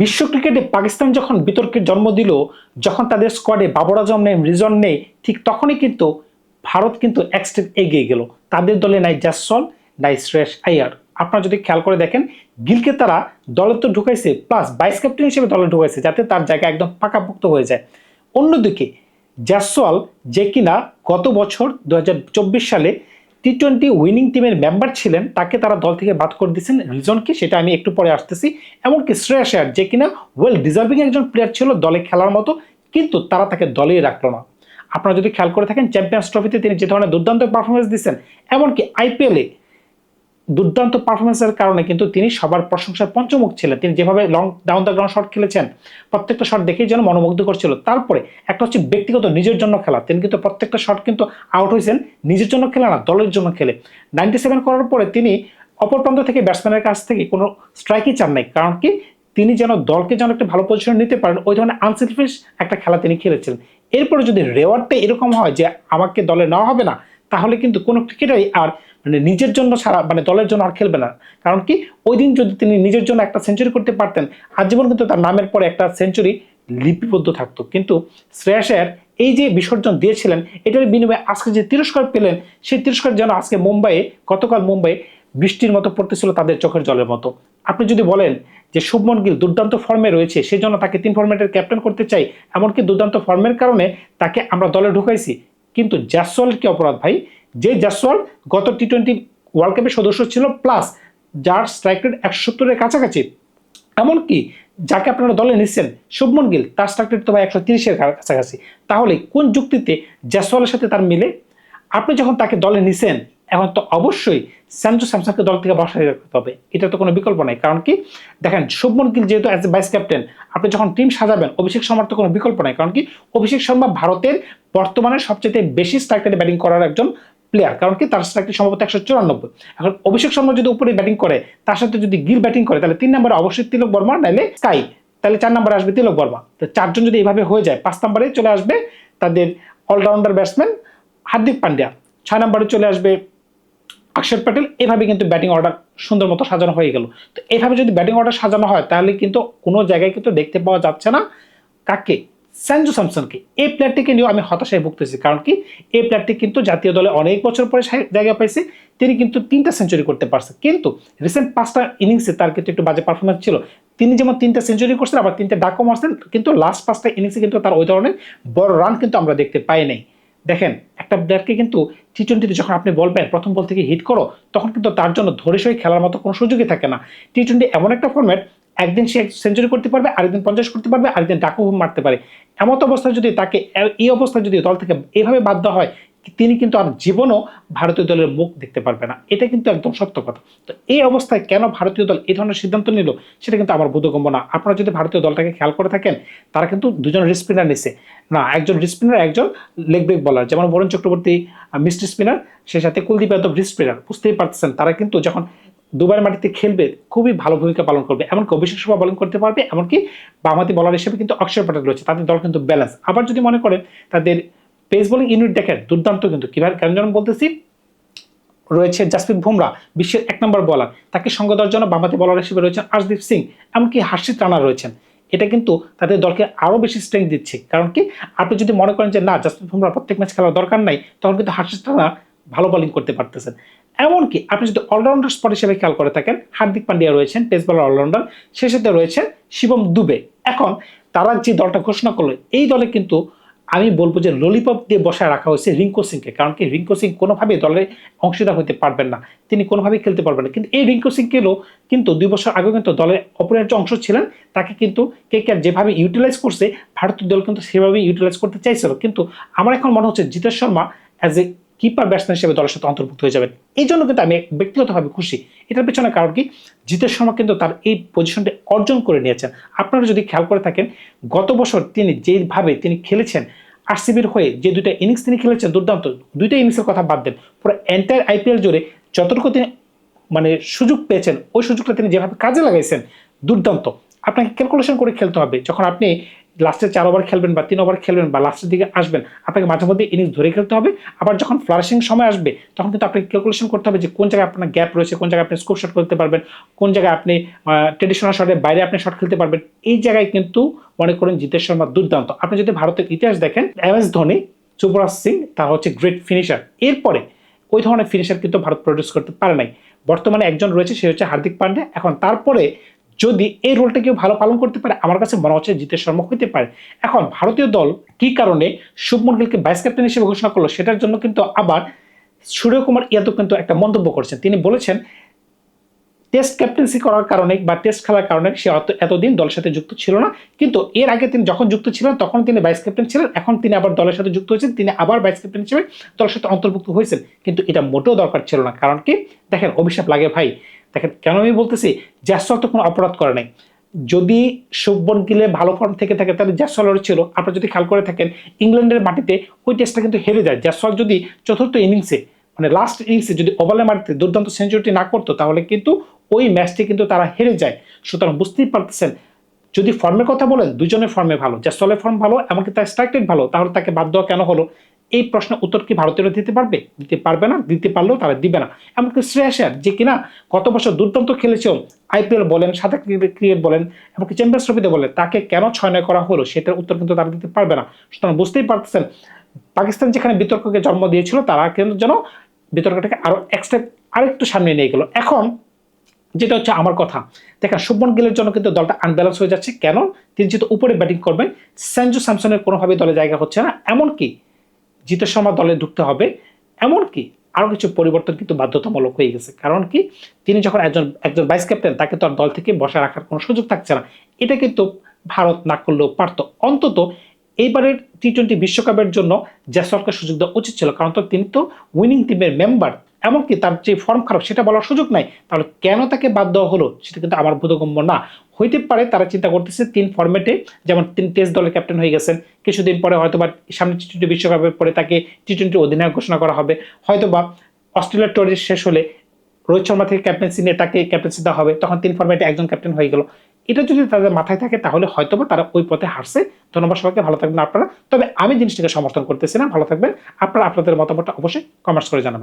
বিশ্ব ক্রিকেটে পাকিস্তান যখন বিতর্কের জন্ম দিল, যখন তাদের স্কোয়াডে বাবর আজম নেই রিজন নেই, ঠিক তখনই কিন্তু ভারত কিন্তু এক স্টেপ এগিয়ে গেল। তাদের দলে নাই জাসল নাই শ্রেয়স আয়ার। আপনারা যদি খেয়াল করে দেখেন, গিলকে তারা দলে তো ঢুকাইছে প্লাস ভাইস ক্যাপ্টেন হিসেবে দলে ঢুকাইছে, যাতে তার জায়গা একদম পাকাপোক্ত হয়ে যায়। অন্যদিকে জাসওয়াল যে কিনা গত বছর দু হাজার চব্বিশ সালে টি টোয়েন্টি উইনিং টিমের মেম্বার ছিলেন, তাকে তারা দল থেকে বাদ করে দিয়েছেন। রিজন কি? সেটা আমি একটু পরে আসতেছি। এমনকি শ্রেয়া শেয়ার যে কিনা ওয়েল ডিজার্ভিং একজন প্লেয়ার ছিল, দলে খেলার মতো, কিন্তু তারা তাকে দলেই রাখল না। আপনারা যদি খেয়াল করে থাকেন চ্যাম্পিয়ন্স ট্রফিতে তিনি যে ধরনের দুর্দান্ত পারফরমেন্স দিচ্ছেন এমনকি আইপিএলে দুর্দান্ত পারফরমেন্সের কারণে কিন্তু তিনি সবার প্রশংসার পঞ্চমুখ ছিলেন। তিনি যেভাবে long down the ground shot খেলেছেন, প্রত্যেকটা শট দেখেই যেন মনোমুগ্ধ করছিল। তারপরে একটা হচ্ছে ব্যক্তিগত নিজের জন্য খেলা। তিনি কিন্তু প্রত্যেকটা শট কিন্তু আউট হয়েছেন, নিজের জন্য খেলে না, দলের জন্য খেলে। নাইনটি সেভেন করার পরে তিনি অপর প্রান্ত থেকে ব্যাটসম্যানের কাছ থেকে কোনো স্ট্রাইকই চান নাই। কারণ কি? তিনি যেন দলকে যেন একটা ভালো পজিশনে নিতে পারেন, ওই ধরনের আনসেলফিশ একটা খেলা তিনি খেলেছিলেন। এরপরে যদি রেওয়ার্ডটা এরকম হয় যে আমাকে দলে নেওয়া হবে না, তাহলে কিন্তু কোনো ক্রিকেটারই আর মানে নিজের জন্য ছাড়া মানে দলের জন্য আর খেলবে না। কারণ কি? ওই দিন যদি তিনি নিজের জন্য একটা সেঞ্চুরি করতে পারতেন, আজীবন কিন্তু তার নামের পরে একটা সেঞ্চুরি লিপিবদ্ধ থাকতো। কিন্তু শ্রেয়াসের এই যে বিসর্জন দিয়েছিলেন, এটার বিনিময়ে আজকে যে তিরস্কার পেলেন, সেই তিরস্কার যেন আজকে মুম্বাইয়ে, গতকাল মুম্বাই বৃষ্টির মতো পড়তেছিল তাদের চোখের জলের মতো। আপনি যদি বলেন যে শুভমন গিল দুর্দান্ত ফর্মে রয়েছে সেই জন্য তাকে তিন ফর্মেটের ক্যাপ্টেন করতে চাই, এমনকি দুর্দান্ত ফর্মের কারণে তাকে আমরা দলে ঢুকাইছি, কিন্তু জাসওয়ালের কি অপরাধ ভাই? যে জাসওয়াল গত টি টোয়েন্টি ওয়ার্ল্ড কাপের সদস্য ছিল প্লাস যার স্ট্রাইক রেট একশো সত্তরের কাছাকাছি। এমনকি যাকে আপনারা দলে নিচ্ছেন, শুভমন গিল, তার স্ট্রাইক রেট তো ভাই একশো তিরিশের কাছাকাছি। তাহলে কোন যুক্তিতে জাসওয়ালের সাথে তার মিলে? আপনি যখন তাকে দলে নিছেন, এখন তো অবশ্যই স্যামসু স্যামসাংকে দল থেকে বসাই রাখতে হবে। এটা তো কোনো বিকল্প নাই। কারণ কি? দেখেন, শুভমন গিল যেহেতু অ্যাজ এ ভাইস ক্যাপ্টেন আপনি যখন টিম সাজাবেন, অভিষেক শর্মার তো কোনো বিকল্প নাই। কারণ কি? অভিষেক শর্মা ভারতের বর্তমানে সবচেয়ে বেশি স্ট্রাইক রেটে ব্যাটিং করার একজন প্লেয়ার কারণ কি? তার স্ট্রাইক সম্ভবত একশো চুরানব্বই। এখন অভিষেক শর্মা যদি উপরে ব্যাটিং করে, তার সাথে যদি গিল ব্যাটিং করে, তাহলে তিন নম্বরে অবশ্যই তিলক বর্মা, নাইলে স্কাই। তাহলে চার নম্বরে আসবে তিলক বর্মা। তো চারজন যদি এইভাবে হয়ে যায়, পাঁচ নম্বরে চলে আসবে তাদের অলরাউন্ডার ব্যাটসম্যান হার্দিক পান্ডিয়া। ছয় নম্বরে চলে আসবে অক্ষর প্যাটেল। এভাবে কিন্তু ব্যাটিং অর্ডার সুন্দর মতো সাজানো হয়ে গেল। তো এইভাবে যদি ব্যাটিং অর্ডার সাজানো হয়, তাহলে কিন্তু কোনো জায়গায় কিন্তু দেখতে পাওয়া যাচ্ছে না কাকে? স্যানজু স্যামসনকে এই প্লেয়ারটিকে নিয়েও আমি হতাশায় ভুগতেছি। কারণ কি? এই প্লেয়ারটি কিন্তু জাতীয় দলে অনেক বছর পরে জায়গা পাইছে। তিনি কিন্তু তিনটা সেঞ্চুরি করতে পারছে। কিন্তু রিসেন্ট পাঁচটা ইনিংসে তার কিন্তু একটু বাজে পারফরমেন্স ছিল। তিনি যেমন তিনটা সেঞ্চুরি করছেন, আবার তিনটা ডাকও মারছেন, কিন্তু লাস্ট পাঁচটা ইনিংসে কিন্তু তার ওই ধরনের বড় রান কিন্তু আমরা দেখতে পাই নাই। দেখেন, একটা প্লেয়ারকে কিন্তু টি টোয়েন্টিতে যখন আপনি বলবেন প্রথম বল থেকে হিট করো, তখন কিন্তু তার জন্য ধরে সই খেলার মতো কোনো সুযোগই থাকে না। টি টোয়েন্টি এমন একটা ফর্ম্যাট একদিন সে সেঞ্চুরি করতে পারবে, আরেকদিন পঞ্চাশ করতে পারবে, আরেকদিন ডাকু মারতে পারে। এমত অবস্থায় যদি তাকে এই অবস্থায় যদি দল থেকে এভাবে বাধ্য হয়, তিনি কিন্তু আর জীবনও ভারতীয় দলের মুখ দেখতে পারবে না। এটা কিন্তু একদম সত্য কথা। তো এই অবস্থায় কেন ভারতীয় দল এই ধরনের সিদ্ধান্ত নিল, সেটা কিন্তু আমার বোধগম্য না। আপনারা যদি ভারতীয় দলটাকে খেয়াল করে থাকেন, তারা কিন্তু দুজন রিস্পিনার নিছে। না, একজন রিস্পিনার একজন লেগ ব্রেক বলার যেমন বরুণ চক্রবর্তী মিস্ট্রি স্পিনার সেই সাথে কুলদীপ যাদব রিস্পিনার বুঝতেই পারতেছেন, তারা কিন্তু যখন দুবার মাটিতে খেলবে, খুবই ভালো ভূমিকা পালন করবে। এমনকি অভিষেক শর্মা বোলিং করতে পারবে, এমনকি বামাতি বলার হিসেবে কিন্তু অক্ষর প্যাটেল রয়েছে। তাদের দল কিন্তু ব্যালেন্স আবার যদি মনে করেন, তাদের পেস বোলিং ইউনিট দেখেন দুর্দান্ত কিন্তু কীভাবে, কেন যেন বলতেছি, রয়েছে জাসপ্রীত বুমরা, বিশ্বের এক নম্বর বলার তাকে সঙ্গ দেওয়ার জন্য বামাতি বলার হিসেবে রয়েছেন আশদীপ সিং, এমনকি হার্ষিত রানা রয়েছেন। এটা কিন্তু তাদের দলকে আরও বেশি স্ট্রেংথ দিচ্ছে। কারণ কি, আপনি যদি মনে করেন যে না, জাসপ্রীত বুমরা প্রত্যেক ম্যাচ খেলার দরকার নাই, তখন কিন্তু হার্ষিত রানা ভালো বোলিং করতে পারতেছেন। এমনকি আপনি যদি অলরাউন্ডার স্পট হিসেবে খেয়াল করে থাকেন, হার্দিক পান্ডিয়া রয়েছেন পেস বলার অলরাউন্ডার সে সাথে রয়েছেন শিবম দুবে। এখন তারা যে দলটা ঘোষণা করল, এই দলে কিন্তু আমি বলব যে ললিপপ দিয়ে বসায় রাখা হয়েছে রিঙ্কু সিংকে, কারণ কি রিঙ্কু সিং কোনোভাবেই দলের অংশীদার হতে পারবেন না। তিনি কোনোভাবেই খেলতে পারবেন না। কিন্তু এই রিঙ্কু সিং কেলো কিন্তু দুই বছর আগে কিন্তু দলের অপরিহার্য অংশ ছিলেন, তাকে কিন্তু কে কে যেভাবে ইউটিলাইজ করছে ভারতীয় দল কিন্তু সেভাবে ইউটিলাইজ করতে চাইছিল। কিন্তু আমার এখন মনে হচ্ছে Jitesh Sharma as a keeper batsman হিসেবে দলের সাথে অন্তর্ভুক্ত হয়ে যাবেন। এই জন্য কিন্তু আমি ব্যক্তিগতভাবে খুশি। এটার পেছনে কারণ কি? জিতেশ শর্মা কিন্তু তার এই পজিশনটি অর্জন করে নিয়েছেন। আপনারা যদি খেয়াল করে থাকেন, গত বছর তিনি যেভাবে তিনি খেলেছেন, আরসিবির হয়ে যে দুইটা ইনিংস তিনি খেলেছেন, দুর্দান্ত। দুইটা ইনিংসের কথা বাদ দেন। পুরো এন্টায়ার আইপিএল জুড়ে যতটুকু তিনি মানে সুযোগ পেয়েছেন, ওই সুযোগটা তিনি যেভাবে কাজে লাগাইছেন, দুর্দান্ত। আপনাকে ক্যালকুলেশন করে খেলতে হবে। যখন আপনি লাস্টে চার ওভার খেলবেন বা তিন ওভার খেলবেন বা লাস্টের দিকে আসবেন, আপনাকে মাঝে মধ্যে ইনিংস ধরে খেলতে হবে। আবার যখন ফ্লারিশিং সময় আসবে, তখন কিন্তু আপনাকে ক্যালকুলেশন করতে হবে যে কোন জায়গায় আপনার গ্যাপ রয়েছে, কোন জায়গায় আপনি স্কোপ শট করতে পারবেন, কোন জায়গায় আপনি ট্রেডিশনাল শটের বাইরে আপনি শট খেলতে পারবেন। এই জায়গায় কিন্তু মনে করেন জিতেশ শর্মা দুর্দান্ত। আপনি যদি ভারতের ইতিহাস দেখেন এম এস ধোনি, যুবরাজ সিং, তারা হচ্ছে গ্রেট ফিনিশার এরপরে ওই ধরনের ফিনিশার কিন্তু ভারত প্রডিউস করতে পারে নাই। বর্তমানে একজন রয়েছে, সে হচ্ছে হার্দিক পান্ডে। এখন তারপরে যদি এই রোলটা কেউ ভালো পালন করতে পারে, আমার কাছে মনে হচ্ছে জিতেশ শর্মা হইতে পারে। এখন ভারতীয় দল কি কারণে শুভমন গিলকে ভাইস ক্যাপ্টেন হিসেবে ঘোষণা করল, সেটার জন্য কিন্তু আবার সূর্যকুমার ইয়াদব কিন্তু একটা মন্তব্য করেছেন। তিনি বলেছেন টেস্ট ক্যাপ্টেন্সি করার কারণে বা টেস্ট খেলার কারণে সে এতদিন দলের সাথে যুক্ত ছিল না। কিন্তু এর আগে তিনি যখন যুক্ত ছিলেন, তখন তিনি ভাইস ক্যাপ্টেন ছিলেন। এখন তিনি আবার দলের সাথে যুক্ত হয়েছেন। তিনি আবার ভাইস ক্যাপ্টেন হিসেবে দলের সাথে অন্তর্ভুক্ত হয়েছেন। কিন্তু এটা মোটেও দরকার ছিল না। কারণ কি? দেখেন, অভিশাপ লাগে ভাই। দেখেন, কেন আমি বলতেছি? জ্যাসওয়াল তো কোনো অপরাধ করে নাই। যদি শুভবন গিলে ভালো ফর্ম থেকে থাকে, তাহলে জ্যাসওয়ালের ছিল। আপনারা যদি খেয়াল করে থাকেন, ইংল্যান্ডের মাটিতে ওই টেস্টটা কিন্তু হেরে যায়। জ্যাসল যদি চতুর্থ ইনিংসে মানে লাস্ট ইনিংসে যদি ওভালে মাটিতে দুর্দান্ত সেঞ্চুরিটি না করতো, তাহলে কিন্তু ওই ম্যাচটি কিন্তু তারা হেরে যায়। সুতরাং বুঝতেই পারতেছেন, যদি ফর্মের কথা বলেন, দুজনের ফর্মে ভালো। জ্যাসলের ফর্ম ভালো, এমনকি তার স্ট্রাইক ভালো, তাহলে তাকে বাদ দেওয়া কেন হলো? এই প্রশ্নের উত্তর কি ভারতীয়রা দিতে পারবে? দিতে পারবে না দিতে পারলেও তারা দিবে না। এমনকি শ্রেয়াস আয়ার, যে কিনা গত বছর দুর্দান্ত খেলেছে আইপিএল বলেন সাদা ক্রিকেট বলেন এমনকি চ্যাম্পিয়ন্স ট্রফিতে বলেন তাকে কেন ছয় নয় করা হলো সেটার উত্তর কিন্তু তারা দিতে পারবে না। সুতরাং বুঝতেই পারতেছেন পাকিস্তান যেখানে বিতর্ককে জন্ম দিয়েছিল তারা কিন্তু যেন বিতর্কটাকে আরও এক্সট্রা আরেকটু সামনে নিয়ে গেল। এখন যেটা হচ্ছে আমার কথা দেখেন শুভমন গিলের জন্য কিন্তু দলটা আনব্যালেন্স হয়ে যাচ্ছে। কেন? তিনি যেহেতু উপরে ব্যাটিং করবেন সেঞ্জু স্যামসনের কোনোভাবেই দলে জায়গা হচ্ছে না। এমনকি জিতেশ শর্মা দলে ঢুকতে হবে। এমনকি আরও কিছু পরিবর্তন কিন্তু বাধ্যতামূলক হয়ে গেছে। কারণ কি? তিনি যখন একজন একজন ভাইস ক্যাপ্টেন তাকে তো আর দল থেকে বসে রাখার কোনো সুযোগ থাকছে না। এটা কিন্তু ভারত না করলেও পারত। অন্তত এইবারের টি টোয়েন্টি বিশ্বকাপের জন্য জ্যাসলকে সুযোগ দেওয়া উচিত ছিল। কারণ তো তিনি তো উইনিং টিমের মেম্বার এমনকি তার যে ফর্ম খারাপ, সেটা বলার সুযোগ নাই। তাহলে কেন তাকে বাদ দেওয়া হলো? সেটা কিন্তু আমার বোধগম্য না। হইতে পারে তারা চিন্তা করতেছে তিন ফর্মেটে যেমন তিন টেস্ট দলের ক্যাপ্টেন হয়ে গেছেন। কিছুদিন পরে হয়তো বা সামনে টি টোয়েন্টি বিশ্বকাপের পরে তাকে টি টোয়েন্টি অধিনায়ক ঘোষণা করা হবে। হয়তো বা অস্ট্রেলিয়ার টোয়ারি শেষ হলে রোহিত শর্মা থেকে ক্যাপ্টেন্সি নিয়ে তাকে ক্যাপ্টেন্সি দেওয়া হবে। তখন তিন ফর্মেটে একজন ক্যাপ্টেন হয়ে গেল। এটা যদি তাদের মাথায় থাকে, তাহলে হয়তো বা তারা ওই পথে হারছে। ধন্যবাদ সবাইকে, ভালো থাকবেন আপনারা। তবে আমি জিনিসটাকে সমর্থন করতেছি না। ভালো থাকবেন। আপনারা আপনাদের মতামতটা অবশ্যই কমেন্টস করে জানাবেন।